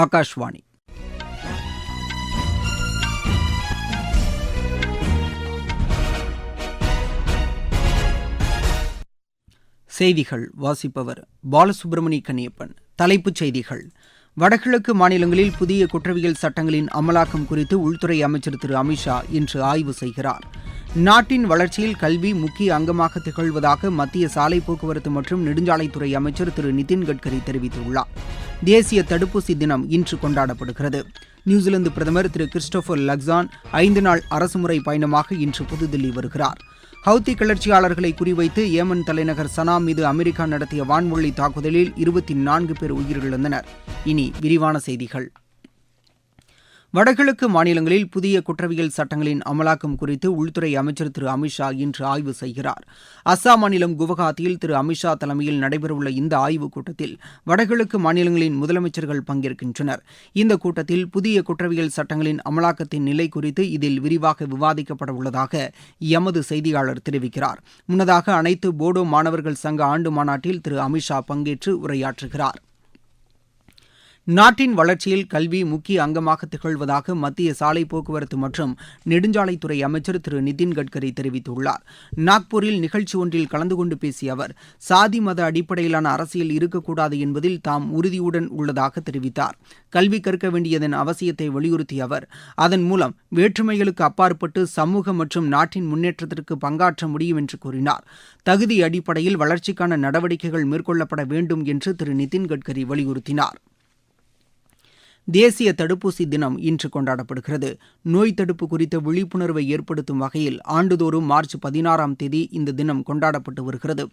ஆகாஷ்வாணி செய்திகள் வாசிப்பவர் பாலசுப்பிரமணிய கன்னியப்பன் தலைப்புச் செய்திகள். வடகிழக்கு மாநிலங்களில் புதிய குற்றவியல் சட்டங்களின் அமலாக்கம் குறித்து உள்துறை அமைச்சர் திரு அமித்ஷா இன்று ஆய்வு செய்கிறார். நாட்டின் வளர்ச்சியில் கல்வி முக்கிய அங்கமாக திகழ்வதாக மத்திய சாலை போக்குவரத்து மற்றும் நெடுஞ்சாலைத்துறை அமைச்சர் திரு நிதின் கட்கரி தெரிவித்துள்ளார். தேசிய தடுப்பூசி தினம் இன்று கொண்டாடப்படுகிறது. நியூசிலாந்து பிரதமர் திரு கிறிஸ்டோபர் லக்ஸான் ஐந்து நாள் அரசுமுறை பயணமாக இன்று புதுதில்லி வருகிறார். ஹவுத்தி கிளர்ச்சியாளர்களை குறிவைத்து ஏமன் தலைநகர் சனா மீது அமெரிக்கா நடத்திய வான்மொழி தாக்குதலில் இருபத்தி நான்கு பேர் உயிரிழந்தனர். இனி விரிவான செய்திகள். வடகிழக்கு மாநிலங்களில் புதிய குற்றவியல் சட்டங்களின் அமலாக்கம் குறித்து உள்துறை அமைச்சர் திரு அமித்ஷா இன்று ஆய்வு செய்கிறார். அஸ்ஸாம் மாநிலம் குவஹாத்தியில் திரு அமித்ஷா தலைமையில் நடைபெறவுள்ள இந்த ஆய்வுக் கூட்டத்தில் வடகிழக்கு மாநிலங்களின் முதலமைச்சர்கள் பங்கேற்கின்றனர். இந்த கூட்டத்தில் புதிய குற்றவியல் சட்டங்களின் அமலாக்கத்தின் நிலை குறித்து இதில் விரிவாக விவாதிக்கப்பட உள்ளதாக எமது செய்தியாளர் தெரிவிக்கிறார். முன்னதாக அனைத்து போடோ மாணவர்கள் சங்க ஆண்டு மாநாட்டில் திரு அமித்ஷா பங்கேற்று உரையாற்றுகிறார். நாட்டின் வளர்ச்சியில் கல்வி முக்கிய அங்கமாக திகழ்வதாக மத்திய சாலை போக்குவரத்து மற்றும் நெடுஞ்சாலைத்துறை அமைச்சர் திரு நிதின் கட்கரி தெரிவித்துள்ளார். நாக்பூரில் நிகழ்ச்சி ஒன்றில் கலந்து கொண்டு பேசிய அவர் சாதி மத அடிப்படையிலான அரசியல் இருக்கக்கூடாது என்பதில் தாம் உறுதியுடன் உள்ளதாக தெரிவித்தார். கல்வி கற்க வேண்டியதன் அவசியத்தை வலியுறுத்திய அவர் அதன் மூலம் வேற்றுமைகளுக்கு அப்பாற்பட்டு சமூக மற்றும் நாட்டின் முன்னேற்றத்திற்கு பங்காற்ற முடியும் என்று கூறினார். தகுதி அடிப்படையில் வளர்ச்சிக்கான நடவடிக்கைகள் மேற்கொள்ளப்பட வேண்டும் என்று திரு நிதின் கட்கரி வலியுறுத்தினார். தேசிய தடுப்பூசி தினம் இன்று கொண்டாடப்படுகிறது. நோய் தடுப்பு குறித்த விழிப்புணர்வை ஏற்படுத்தும் வகையில் ஆண்டுதோறும் மார்ச் பதினாறாம் தேதி இந்த தினம் கொண்டாடப்பட்டு வருகிறது.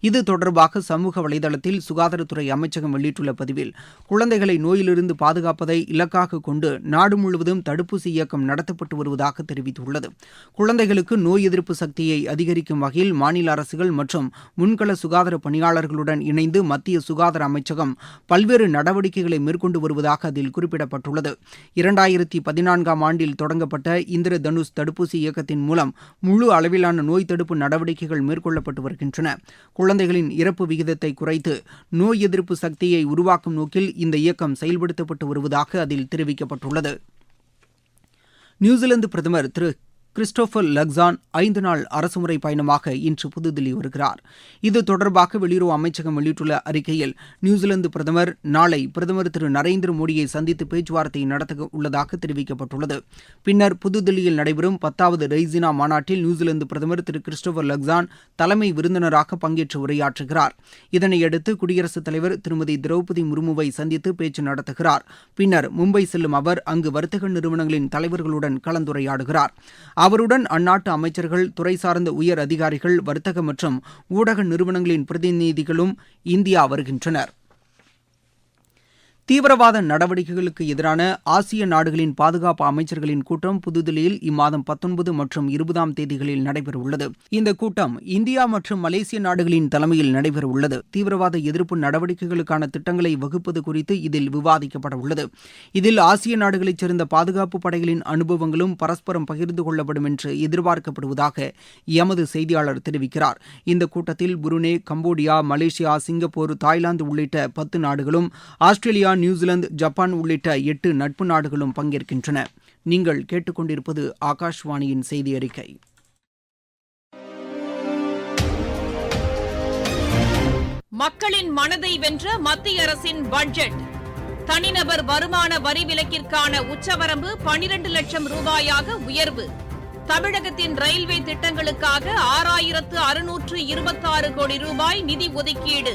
இது தொடர்பாக சமூக வலைதளத்தில் சுகாதாரத்துறை அமைச்சகம் வெளியிட்டுள்ள பதிவில் குழந்தைகளை நோயிலிருந்து பாதுகாப்பதை இலக்காக கொண்டு நாடு முழுவதும் தடுப்பூசி இயக்கம் நடத்தப்பட்டு வருவதாக தெரிவித்துள்ளது. குழந்தைகளுக்கு நோய் எதிர்ப்பு சக்தியை அதிகரிக்கும் வகையில் மாநில அரசுகள் மற்றும் முன்கள சுகாதார பணியாளர்களுடன் இணைந்து மத்திய சுகாதார அமைச்சகம் பல்வேறு நடவடிக்கைகளை மேற்கொண்டு வருவதாக அதில் குறிப்பிடப்பட்டுள்ளது. இரண்டாயிரத்தி பதினான்காம் ஆண்டில் தொடங்கப்பட்ட இந்திர தனுஷ் தடுப்பூசி இயக்கத்தின் மூலம் முழு அளவிலான நோய் தடுப்பு நடவடிக்கைகள் மேற்கொள்ளப்பட்டு வருகின்றன. குழந்தைகளின் இறப்பு விகிதத்தை குறைத்து நோய் எதிர்ப்பு சக்தியை உருவாக்கும் நோக்கில் இந்த இயக்கம் செயல்படுத்தப்பட்டு வருவதாக அதில் தெரிவிக்கப்பட்டுள்ளது. நியூசிலாந்து பிரதமர் திரு கிறிஸ்டோபர் லக்ஸான் ஐந்து நாள் அரசுமுறை பயணமாக இன்று புதுதில்லி வருகிறார். இது தொடர்பாக வெளியுறவு அமைச்சகம் வெளியிட்டுள்ள அறிக்கையில் நியூசிலாந்து பிரதமர் நாளை பிரதமர் திரு நரேந்திர மோடியை சந்தித்து பேச்சுவார்த்தை நடத்த உள்ளதாக தெரிவிக்கப்பட்டுள்ளது. பின்னர் புதுதில்லியில் நடைபெறும் பத்தாவது ரெய்சினா மாநாட்டில் நியூசிலாந்து பிரதமர் திரு கிறிஸ்டோபர் லக்சான் தலைமை விருந்தினராக பங்கேற்று உரையாற்றுகிறார். இதனையடுத்து குடியரசுத் தலைவர் திருமதி திரௌபதி முர்முவை சந்தித்து பேச்சு நடத்துகிறார். பின்னர் மும்பை செல்லும் அவர் அங்கு வர்த்தக நிறுவனங்களின் தலைவர்களுடன் கலந்துரையாடுகிறார். அவருடன் அந்நாட்டு அமைச்சர்கள் துறை சார்ந்த உயர் அதிகாரிகள் வர்த்தக மற்றும் ஊடக நிறுவனங்களின் பிரதிநிதிகளும் இந்தியா வருகின்றனர். தீவிரவாத நடவடிக்கைகளுக்கு எதிரான ஆசிய நாடுகளின் பாதுகாப்பு அமைச்சர்களின் கூட்டம் புதுதில்லியில் இம்மாதம் பத்தொன்பது மற்றும் இருபதாம் தேதிகளில் நடைபெறவுள்ளது. இந்த கூட்டம் இந்தியா மற்றும் மலேசிய நாடுகளின் தலைமையில் நடைபெறவுள்ளது. தீவிரவாத எதிர்ப்பு நடவடிக்கைகளுக்கான திட்டங்களை வகுப்பது குறித்து இதில் விவாதிக்கப்பட உள்ளது இதில் ஆசிய நாடுகளைச் சேர்ந்த பாதுகாப்பு படைகளின் அனுபவங்களும் பரஸ்பரம் பகிர்ந்து கொள்ளப்படும் என்று எதிர்பார்க்கப்படுவதாக எமது செய்தியாளர் தெரிவிக்கிறார். இந்த கூட்டத்தில் Brunei Cambodia Malaysia Singapore Thailand உள்ளிட்ட பத்து நாடுகளும் ஆஸ்திரேலியா நியூசிலாந்து ஜப்பான் உள்ளிட்ட எட்டு நட்பு நாடுகளும் பங்கேற்கின்றன. நீங்கள் கேட்டுக்கொண்டிருப்பது ஆகாஷ்வாணியின் செய்தி அறிக்கை மக்களின் மனதை வென்ற மத்திய அரசின் பட்ஜெட். தனிநபர் வருமான வரி விலக்கிற்கான உச்சவரம்பு பனிரண்டு லட்சம் ரூபாயாக உயர்வு. தமிழகத்தின் ரயில்வே திட்டங்களுக்காக ஆறாயிரத்து அறுநூற்று இருபத்தாறு கோடி ரூபாய் நிதி ஒதுக்கீடு.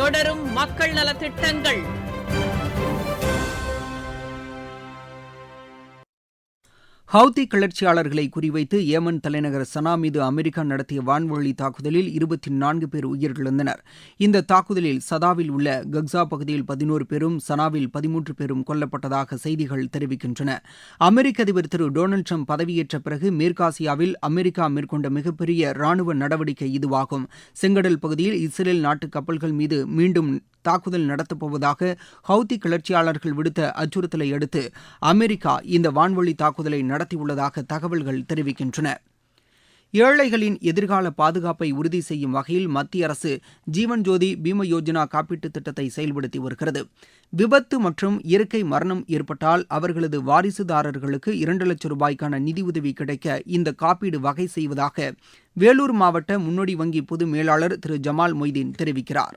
தொடரும் மக்கள் நலத்திட்டங்கள். ஹவுதி கிளர்ச்சியாளர்களை குறிவைத்து ஏமன் தலைநகர் சனா மீது அமெரிக்கா நடத்திய வான்வழி தாக்குதலில் இருபத்தி நான்கு பேர் உயிரிழந்தனர். இந்த தாக்குதலில் சதாவில் உள்ள கக்ஸா பகுதியில் பதினோரு பேரும் சனாவில் பதிமூன்று பேரும் கொல்லப்பட்டதாக செய்திகள் தெரிவிக்கின்றன. அமெரிக்க அதிபர் திரு டொனால்டு ட்ரம்ப் பதவியேற்ற பிறகு மேற்காசியாவில் அமெரிக்கா மேற்கொண்ட மிகப்பெரிய ராணுவ நடவடிக்கை இதுவாகும். செங்கடல் பகுதியில் இஸ்ரேல் நாட்டு கப்பல்கள் மீது மீண்டும் தாக்குதல் நடத்தப்போவதாக ஹவுதி கிளர்ச்சியாளர்கள் விடுத்த அச்சுறுத்தலை அடுத்து அமெரிக்கா இந்த வான்வழி தாக்குதலை நடத்தியுள்ளதாக தகவல்கள் தெரிவிக்கின்றன. ஏழைகளின் எதிர்கால பாதுகாப்பை உறுதி செய்யும் வகையில் மத்திய அரசு ஜீவன் ஜோதி பீம யோஜனா காப்பீட்டுத் திட்டத்தை செயல்படுத்தி வருகிறது. விபத்து மற்றும் இயற்கை மரணம் ஏற்பட்டால் அவர்களது வாரிசுதாரர்களுக்கு இரண்டு லட்சம் ரூபாய்க்கான நிதியுதவி கிடைக்க இந்த காப்பீடு வகை செய்வதாக வேலூர் மாவட்ட முன்னோடி வங்கி பொது மேலாளர் திரு. ஜமால் மொய்தீன் தெரிவிக்கிறார்.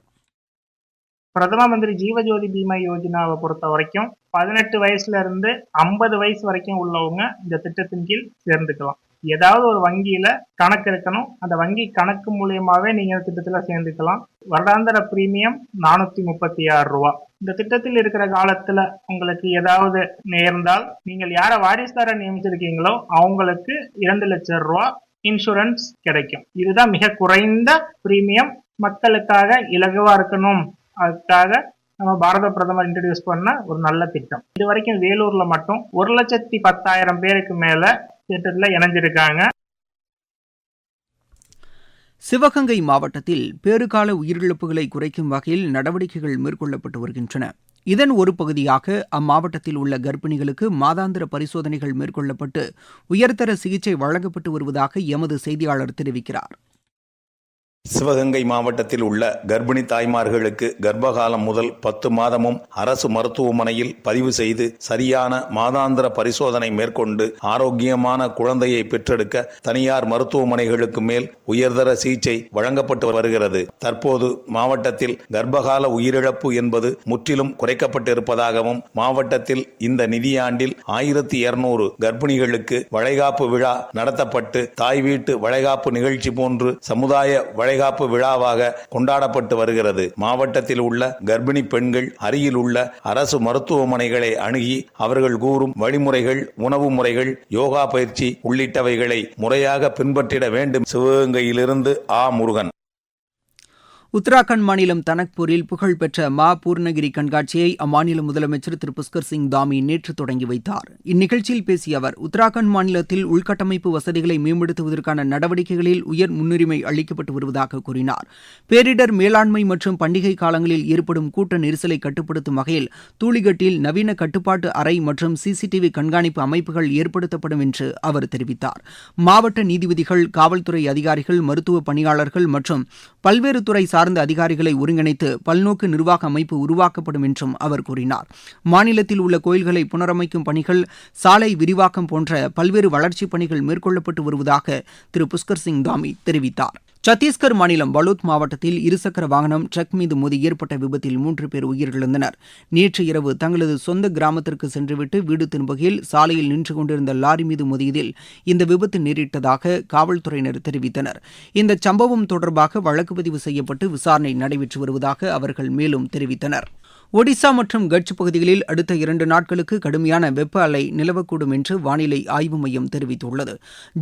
பிரதம மந்திரி ஜீவஜோதி பீமா யோஜனாவை பொறுத்த வரைக்கும் பதினெட்டு வயசுல இருந்து ஐம்பது வயசு வரைக்கும் உள்ளவங்க இந்த திட்டத்தின் கீழ் சேர்ந்துக்கலாம். ஏதாவது ஒரு வங்கியில கணக்கு இருக்கணும் அந்த வங்கி கணக்கு மூலியமாவே நீங்க திட்டத்துல சேர்ந்துக்கலாம். வருடாந்திர பிரீமியம் நானூத்தி முப்பத்தி ஆறு ரூபா. இந்த திட்டத்தில் இருக்கிற காலத்துல உங்களுக்கு ஏதாவது நேர்ந்தால் நீங்கள் யாரை வாரிசுதார நியமிச்சிருக்கீங்களோ அவங்களுக்கு இரண்டு லட்சம் ரூபா இன்சூரன்ஸ் கிடைக்கும். இதுதான் மிக குறைந்த பிரீமியம். மக்களுக்காக இலகுவா இருக்கணும். அதுக்காக நம்ம பாரத பிரதமர் இன்ட்ரடியூஸ் பண்ண ஒரு நல்ல திட்டம். இது வரைக்கும் வேலூர்ல மட்டும் ஒரு லட்சத்தி பத்தாயிரம் பேருக்கு மேல திட்டத்துல இணைஞ்சிருக்காங்க. சிவகங்கை மாவட்டத்தில் பேறுகால உயிரிழப்புகளை குறைக்கும் வகையில் நடவடிக்கைகள் மேற்கொள்ளப்பட்டு வருகின்றன. இதன் ஒரு பகுதியாக அம்மாவட்டத்தில் உள்ள கர்ப்பிணிகளுக்கு மாதாந்திர பரிசோதனைகள் மேற்கொள்ளப்பட்டு உயர்தர சிகிச்சை வழங்கப்பட்டு வருவதாக எமது செய்தியாளர் தெரிவிக்கிறார். சிவகங்கை மாவட்டத்தில் உள்ள கர்ப்பிணி தாய்மார்களுக்கு கர்ப்பகாலம் முதல் பத்து மாதமும் அரசு மருத்துவமனையில் பதிவு செய்து சரியான மாதாந்திர பரிசோதனை மேற்கொண்டு ஆரோக்கியமான குழந்தையை பெற்றெடுக்க தனியார் மருத்துவமனைகளுக்கு மேல் உயர்தர சிகிச்சை வழங்கப்பட்டு வருகிறது. தற்போது மாவட்டத்தில் கர்ப்பகால உயிரிழப்பு என்பது முற்றிலும் குறைக்கப்பட்டிருப்பதாகவும் மாவட்டத்தில் இந்த நிதியாண்டில் ஆயிரத்தி இருநூறு கர்ப்பிணிகளுக்கு வளைகாப்பு விழா நடத்தப்பட்டு தாய் வீட்டு வளைகாப்பு நிகழ்ச்சி போன்று சமுதாய வளைகாப்பு விழாவாக கொண்டாடப்பட்டு வருகிறது. மாவட்டத்தில் உள்ள கர்ப்பிணி பெண்கள் அருகில் உள்ள அரசு மருத்துவமனைகளை அணுகி அவர்கள் கூறும் வழிமுறைகள் உணவு முறைகள் யோகா பயிற்சி உள்ளிட்டவைகளை முறையாக பின்பற்றிட வேண்டும். சிவகங்கையிலிருந்து ஆ முருகன். உத்தராகண்ட் மாநிலம் தனக்பூரில் புகழ்பெற்ற மா பூர்ணகிரி கண்காட்சியை அம்மாநில முதலமைச்சர் திரு புஷ்கர் சிங் தாமி நேற்று தொடங்கி வைத்தார். இந்நிகழ்ச்சியில் பேசிய அவர் உத்தராகண்ட் மாநிலத்தில் உள்கட்டமைப்பு வசதிகளை மேம்படுத்துவதற்கான நடவடிக்கைகளில் உயர் முன்னுரிமை அளிக்கப்பட்டு வருவதாக கூறினார். பேரிடர் மேலாண்மை மற்றும் பண்டிகை காலங்களில் ஏற்படும் கூட்ட நெரிசலை கட்டுப்படுத்தும் வகையில் தூளிகட்டில் நவீன கட்டுப்பாட்டு அறை மற்றும் சிசிடிவி கண்காணிப்பு அமைப்புகள் ஏற்படுத்தப்படும் என்று அவர் தெரிவித்தார். மாவட்ட நீதிபதிகள் காவல்துறை அதிகாரிகள் மருத்துவ பணியாளர்கள் மற்றும் பல்வேறு துறை சார்ந்த அதிகாரிகளை ஒருங்கிணைத்து பல்நோக்கு நிர்வாக அமைப்பு உருவாக்கப்படும் என்றும் அவர் கூறினார். மாநிலத்தில் உள்ள கோயில்களை புனரமைக்கும் பணிகள் சாலை விரிவாக்கம் போன்ற பல்வேறு வளர்ச்சிப் பணிகள் மேற்கொள்ளப்பட்டு வருவதாக திரு புஷ்கர் சிங் தாமி தெரிவித்தார். சத்தீஸ்கர் மாநிலம் பலூத் மாவட்டத்தில் இருசக்கர வாகனம் ட்ரக் மீது மோதி ஏற்பட்ட விபத்தில் மூன்று பேர் உயிரிழந்தனர். நேற்று இரவு தங்களது சொந்த கிராமத்திற்கு சென்றுவிட்டு வீடு திரும்புகையில் சாலையில் நின்று கொண்டிருந்த லாரி மீது மோதியதில் இந்த விபத்து நேரிட்டதாக காவல்துறையினர் தெரிவித்தனர். இந்த சம்பவம் தொடர்பாக வழக்கு பதிவு செய்யப்பட்டு விசாரணை நடைபெற்று வருவதாக அவர்கள் மேலும் தெரிவித்தனர். ஒடிசா மற்றும் கட்ச் பகுதிகளில் அடுத்த இரண்டு நாட்களுக்கு கடுமையான வெப்ப அலை நிலவக்கூடும் என்று வானிலை ஆய்வு மையம் தெரிவித்துள்ளது.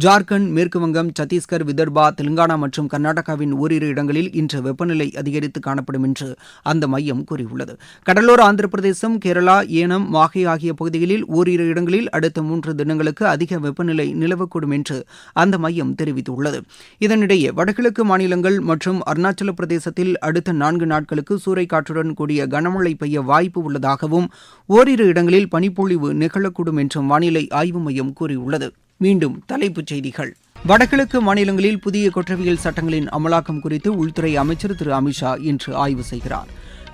ஜார்க்கண்ட் மேற்குவங்கம் சத்தீஸ்கர் விதர்பா தெலுங்கானா மற்றும் கர்நாடகாவின் ஓரிரு இடங்களில் இன்று வெப்பநிலை அதிகரித்து காணப்படும் என்று அந்த மையம் கூறியுள்ளது. கடலோர ஆந்திர பிரதேசம் கேரளா ஏனம் மாஹே ஆகிய பகுதிகளில் ஓரிரு இடங்களில் அடுத்த மூன்று தினங்களுக்கு அதிக வெப்பநிலை நிலவக்கூடும் என்று அந்த மையம் தெரிவித்துள்ளது. இதனிடையே வடகிழக்கு மாநிலங்கள் மற்றும் அருணாச்சல பிரதேசத்தில் அடுத்த நான்கு நாட்களுக்கு சூறைக்காற்றுடன் கூடிய கனமழை பெய்ய வாய்ப்பு உள்ளதாகவும் ஓரிரு இடங்களில் பனிப்பொழிவு நிகழக்கூடும் என்றும் வானிலை ஆய்வு மையம் கூறியுள்ளது. மீண்டும் தலைப்புச் செய்திகள். வடகிழக்கு மாநிலங்களில் புதிய குற்றவியல் சட்டங்களின் அமலாக்கம் குறித்து உள்துறை அமைச்சர் திரு. அமித்ஷா இன்று ஆய்வு செய்கிறார்.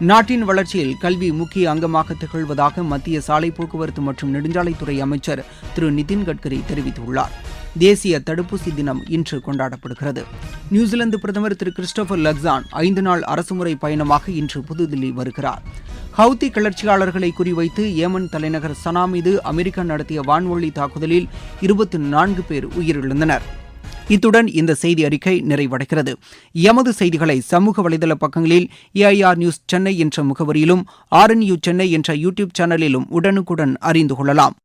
நாட்டின் வளர்ச்சியில் கல்வி முக்கிய அங்கமாக திகழ்வதாக மத்திய சாலை போக்குவரத்து மற்றும் நெடுஞ்சாலைத்துறை அமைச்சர் திரு. நிதின் கட்கரி தெரிவித்துள்ளாா் தேசிய தடுப்பூசி தினம் இன்று கொண்டாடப்படுகிறது. நியூசிலாந்து பிரதமர் திரு கிறிஸ்டோபர் லக்ஸான் ஐந்து நாள் அரசுமுறை பயணமாக இன்று புதுதில்லி வருகிறார். ஹவுதி கிளர்ச்சியாளர்களை குறிவைத்து ஏமன் தலைநகர் சனா மீது அமெரிக்கா நடத்திய வான்வழி தாக்குதலில் இருபத்தி நான்கு பேர் உயிரிழந்தனர். இத்துடன் இந்த செய்தி அறிக்கை நிறைவடைகிறது. எமது செய்திகளை சமூக வலைதள பக்கங்களில் ஏஐஆர் நியூஸ் சென்னை என்ற முகவரியிலும் ஆர்என்யூ சென்னை என்ற யூடியூப் சேனலிலும் உடனுக்குடன் அறிந்து கொள்ளலாம்.